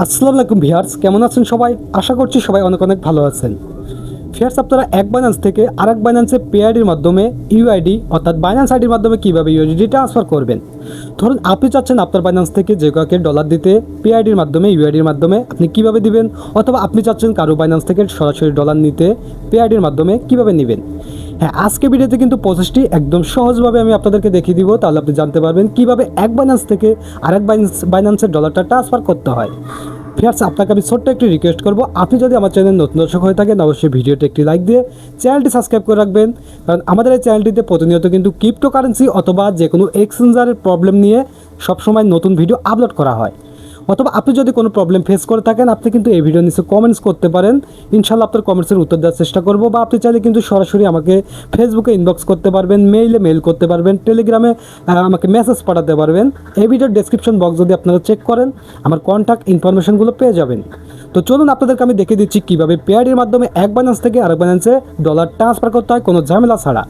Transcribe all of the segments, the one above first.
আসসালামু আলাইকুম ভিয়ার্স কেমন আছেন সবাই? আশা করছি সবাই অনেক অনেক ভালো আছেন। ভিয়ার্স আপনারা এক বাইন্যান্স থেকে আরেক বাইন্যান্সে পেআইডির মাধ্যমে ইউআইডি অর্থাৎ বাইন্যান্স আইডির মাধ্যমে কীভাবে ইউআইডি ট্রান্সফার করবেন? ধরুন, আপনি চাচ্ছেন আপনার বাইন্যান্স থেকে যে কাউকে ডলার দিতে পেআইডির মাধ্যমে ইউআইডির মাধ্যমে আপনি কীভাবে দিবেন? অথবা আপনি চাচ্ছেন কারও বাইন্যান্স থেকে সরাসরি ডলার নিতে পেআইডির মাধ্যমে কীভাবে নেবেন? হ্যাঁ আজকে ভিডিওতে কিন্তু প্রসেসটি একদম সহজভাবে আমি আপনাদেরকে দেখিয়ে দিব। তাহলে আপনি জানতে পারবেন কীভাবে এক বাইন্যান্স থেকে আরেক বাইন্যান্স বাইন্যান্সের ডলারটা ট্রান্সফার করতে হয়। ফিয়ার্স আপনাকে আমি ছোট্ট একটি রিকোয়েস্ট করব। আপনি যদি আমার চ্যানেল নতুন দর্শক হয়ে থাকেন, অবশ্যই ভিডিওটি একটি লাইক দিয়ে চ্যানেলটি সাবস্ক্রাইব করে রাখবেন। কারণ আমাদের এই চ্যানেলটিতে প্রতিনিয়ত কিন্তু ক্রিপ্টো কারেন্সি অথবা যে কোনো এক্সচেঞ্জারের প্রবলেম নিয়ে সবসময় নতুন ভিডিও আপলোড করা হয়। অথবা আপনি যদি কোনো প্রবলেম ফেস করে থাকেন, আপনি কিন্তু এই ভিডিও নিচে কমেন্টস করতে পারেন। ইনশাল্লাহ আপনার কমেন্টসের উত্তর দেওয়ার চেষ্টা করব বা আপনি চাইলে কিন্তু সরাসরি আমাকে ফেসবুকে ইনবক্স করতে পারবেন মেইলে মেল করতে পারবেন টেলিগ্রামে আমাকে মেসেজ পাঠাতে পারবেন। এই ভিডিওর ডেসক্রিপশন বক্স যদি আপনারা চেক করেন, আমার কন্ট্যাক্ট ইনফরমেশনগুলো পেয়ে যাবেন। তো চলুন আপনাদেরকে আমি দেখিয়ে দিচ্ছি কীভাবে পেয়ারের মাধ্যমে এক ব্যালেন্স থেকে আরেক ব্যালেন্সে ডলার ট্রান্সফার করতে হয়, কোনো ঝামেলা ছাড়া।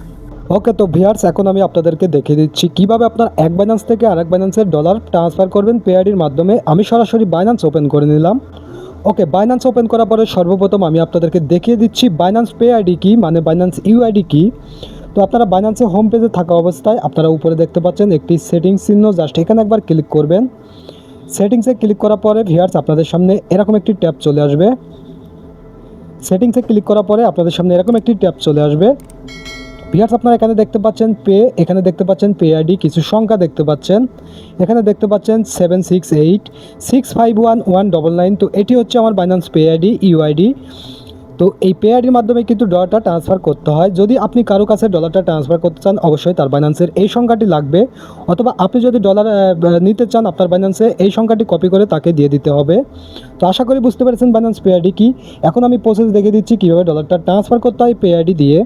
ওকে তো ভিয়ার্স এখন আমি আপনাদেরকে দেখিয়ে দিচ্ছি কীভাবে আপনার এক বাইন্যান্স থেকে আরেক বাইন্যান্সের ডলার ট্রান্সফার করবেন পেআইডির মাধ্যমে। আমি সরাসরি বাইন্যান্স ওপেন করে নিলাম। ওকে বাইন্যান্স ওপেন করার পরে সর্বপ্রথম আমি আপনাদেরকে দেখিয়ে দিচ্ছি বাইন্যান্স পে আইডি কী মানে বাইন্যান্স ইউআইডি কী। তো আপনারা বাইন্যান্সের হোম পেজে থাকা অবস্থায় আপনারা উপরে দেখতে পাচ্ছেন একটি সেটিংস চিহ্ন জাস্ট এখানে একবার ক্লিক করবেন। সেটিংসে ক্লিক করার পরে ভিয়ার্স আপনাদের সামনে এরকম একটি ট্যাব চলে আসবে। সেটিংসে ক্লিক করার পরে আপনাদের সামনে এরকম একটি ট্যাব চলে আসবে। ভিয়ার্স আপনারা এখানে দেখতে পাচ্ছেন পে, এখানে দেখতে পাচ্ছেন পে আইডি কিছু সংখ্যা দেখতে পাচ্ছেন। এখানে দেখতে পাচ্ছেন seven six eight six five one one double nine তো এটি হচ্ছে আমার বাইন্যান্স পে আইডি ইউআইডি তো এই পে আইডির মাধ্যমে কিন্তু ডলারটা ট্রান্সফার করতে হয়। যদি আপনি কারও কাছে ডলারটা ট্রান্সফার করতে চান, অবশ্যই তার বাইন্যান্সের এই সংখ্যাটি লাগবে। অথবা আপনি যদি ডলার নিতে চান আপনার বাইন্যান্সে এই সংখ্যাটি কপি করে তাকে দিয়ে দিতে হবে। তো আশা করি বুঝতে পেরেছেন বাইন্যান্স পে আইডি কি। এখন আমি প্রসেস দেখে দিচ্ছি কীভাবে ডলারটা ট্রান্সফার করতে হয় পে আইডি দিয়ে।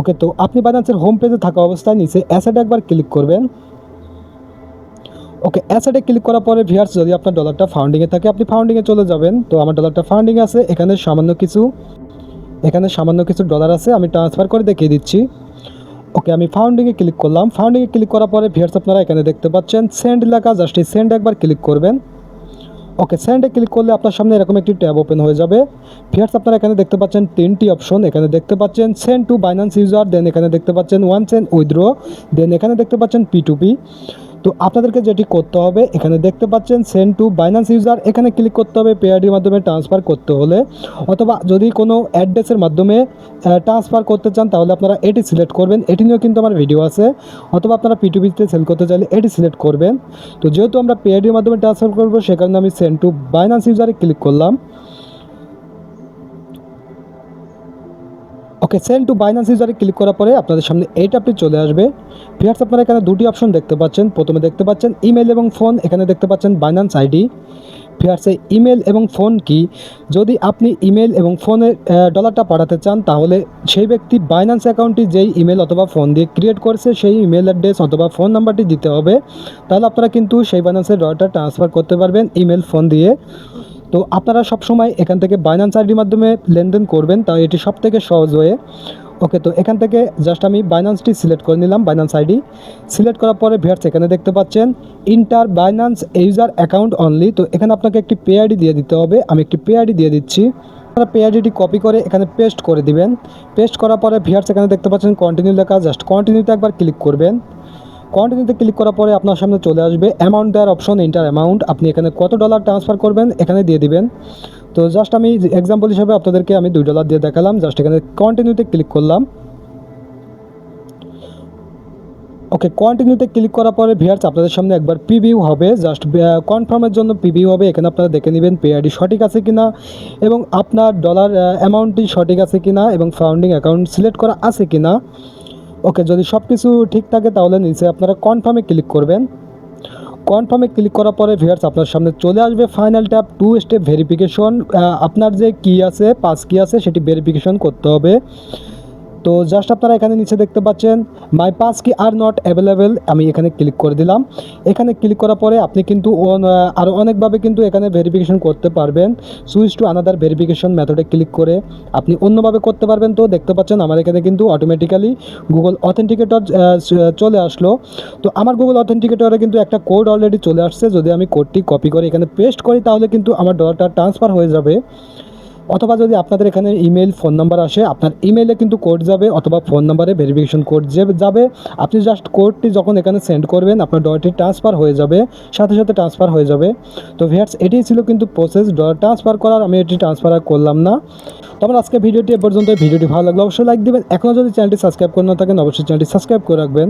ওকে, তো আপনি বাইন্যান্সের হোম পেজে থাকা অবস্থায় নিচে অ্যাসেটে একবার ক্লিক করবেন। ওকে অ্যাসেটে ক্লিক করার পরে ভিয়ার্স যদি আপনার ডলারটা ফাউন্ডিংয়ে থাকে, আপনি ফাউন্ডিংয়ে চলে যাবেন। তো আমার ডলারটা ফাউন্ডিং আছে, এখানে সামান্য কিছু, এখানে সামান্য কিছু ডলার আছে, আমি ট্রান্সফার করে দেখিয়ে দিচ্ছি। ওকে, আমি ফাউন্ডিংয়ে ক্লিক করলাম। ফাউন্ডিংয়ে ক্লিক করার পরে ভিয়ার্স আপনারা এখানে দেখতে পাচ্ছেন সেন্ড লেখা জাস্ট এই সেন্ড একবার ক্লিক করবেন। ওকে সেন্ডে ক্লিক করলে আপনার সামনে এরকম একটি ট্যাব ওপেন হয়ে যাবে। ফিয়ার্স আপনারা এখানে দেখতে পাচ্ছেন তিনটি অপশন এখানে দেখতে পাচ্ছেন send to Binance user then এখানে দেখতে পাচ্ছেন ওয়ান সেন্ড উইথড্র দেন এখানে দেখতে পাচ্ছেন পি টু পি তো আপনাদেরকে যেটি করতে হবে, এখানে দেখতে পাচ্ছেন সেন্ড টু বাইন্যান্স ইউজার এখানে ক্লিক করতে হবে পেআইডির মাধ্যমে ট্রান্সফার করতে হলে। অথবা যদি কোনো অ্যাড্রেসের মাধ্যমে ট্রান্সফার করতে চান, তাহলে আপনারা এটি সিলেক্ট করবেন। এটি নিয়েও কিন্তু আমার ভিডিও আছে। অথবা আপনারা পিটুপিতে সেল করতে চাইলে এটি সিলেক্ট করবেন। তো যেহেতু আমরা পেআইডির মাধ্যমে ট্রান্সফার করব, সে কারণে আমি সেন্ড টু বাইন্যান্স ইউজারে ক্লিক করলাম। ওকে সেন্ড টু বাইন্যান্স ইউজারে ক্লিক করার পরে আপনাদের সামনে এই ট্যাবটি চলে আসবে। ফিয়ার্স আপনারা এখানে দুটি অপশন দেখতে পাচ্ছেন। প্রথমে দেখতে পাচ্ছেন ইমেল এবং ফোন এখানে দেখতে পাচ্ছেন বাইন্যান্স আইডি ফিয়ার্সে ইমেল এবং ফোন কি? যদি আপনি ইমেল এবং ফোনে ডলারটা পাঠাতে চান, তাহলে সেই ব্যক্তি বাইন্যান্স অ্যাকাউন্টটি যেই ইমেল অথবা ফোন দিয়ে ক্রিয়েট করেছে, সেই ইমেল অ্যাড্রেস অথবা ফোন নাম্বারটি দিতে হবে। তাহলে আপনারা কিন্তু সেই বাইন্যান্সের ডলারটা ট্রান্সফার করতে পারবেন ইমেল ফোন দিয়ে। তো আপনারা সবসময় এখান থেকে বাইন্যান্স আইডির মাধ্যমে লেনদেন করবেন তাই এটি সব থেকে সহজ হয়ে। ওকে তো এখান থেকে জাস্ট আমি বাইন্যান্সটি সিলেক্ট করে নিলাম বাইন্যান্স আইডি সিলেক্ট করার পরে ভিয়ার্স এখানে দেখতে পাচ্ছেন enter Binance user account only তো এখানে আপনাকে একটি পে আইডি দিয়ে দিতে হবে। আমি একটি পে আইডি দিয়ে দিচ্ছি। আপনারা পে আইডিটি কপি করে এখানে পেস্ট করে দিবেন। পেস্ট করার পরে ভিয়ার্স এখানে দেখতে পাচ্ছেন কন্টিনিউ লেখা। জাস্ট কন্টিনিউতে একবার ক্লিক করবেন। কন্টিনিউতে ক্লিক করার পরে আপনার সামনে চলে আসবে অ্যামাউন্ট দেওয়ার অপশন ইন্টার অ্যামাউন্ট আপনি এখানে কত ডলার ট্রান্সফার করবেন এখানে দিয়ে দিবেন। তো জাস্ট আমি এক্সাম্পল হিসাবে আপনাদেরকে আমি দুই ডলার দিয়ে দেখালাম। জাস্ট এখানে কন্টিনিউতে ক্লিক করলাম। ওকে কন্টিনিউতে ক্লিক করার পরে ভিয়ার্স আপনাদের সামনে একবার পিভিউ হবে। জাস্ট কনফার্মের জন্য পিভিউ হবে। এখানে আপনারা দেখে নেবেন পে আইডি সঠিক আছে কিনা এবং আপনার ডলার অ্যামাউন্টটি সঠিক আছে কিনা এবং ফাউন্ডিং অ্যাকাউন্ট সিলেক্ট করা আছে কিনা। ওকে, যদি সব কিছু ঠিক থাকে তাহলে নিচে আপনারা কনফার্মে ক্লিক করবেন। কনফার্মে ক্লিক করার পরে ভিউয়ার্স আপনার সামনে চলে আসবে final tap two step verification আপনার যে কি আছে পাস কি আছে, সেটি ভেরিফিকেশন করতে হবে। তো জাস্ট আপনারা এখানে নিচে দেখতে পাচ্ছেন মাই পাস কি আর নট অ্যাভেলেবেল আমি এখানে ক্লিক করে দিলাম। এখানে ক্লিক করার পরে আপনি কিন্তু আরও অনেকভাবে কিন্তু এখানে ভেরিফিকেশন করতে পারবেন। সুইচ টু আনাদার ভেরিফিকেশন মেথডে ক্লিক করে আপনি অন্যভাবে করতে পারবেন তো দেখতে পাচ্ছেন আমার এখানে কিন্তু অটোমেটিক্যালি গুগল অথেন্টিকেটর চলে আসলো। তো আমার গুগল অথেন্টিকেটরে কিন্তু একটা কোড অলরেডি চলে আসছে। যদি আমি কোডটি কপি করে এখানে পেস্ট করি তাহলে কিন্তু আমার ডলারটা ট্রান্সফার হয়ে যাবে। অথবা যদি আপনাদের এখানে ইমেল ফোন নাম্বার আসে, আপনার ইমেলে কিন্তু কোড যাবে অথবা ফোন নাম্বারে ভেরিফিকেশন কোড যাবে। আপনি জাস্ট কোডটি যখন এখানে সেন্ড করবেন, আপনার ডলারটি ট্রান্সফার হয়ে যাবে, সাথে সাথে ট্রান্সফার হয়ে যাবে। তো ভিয়ার্স এটাই ছিল কিন্তু প্রসেস ডলার ট্রান্সফার করার, আমি এটি ট্রান্সফার আর করলাম না। তো আমার আজকে ভিডিওটি এ পর্যন্ত ভিডিওটি ভালো লাগলে অবশ্যই লাইক দিবেন। এখনও যদি চ্যানেলটি সাবস্ক্রাইব করে না থাকেন, অবশ্যই চ্যানেলটি সাবস্ক্রাইব করে রাখবেন।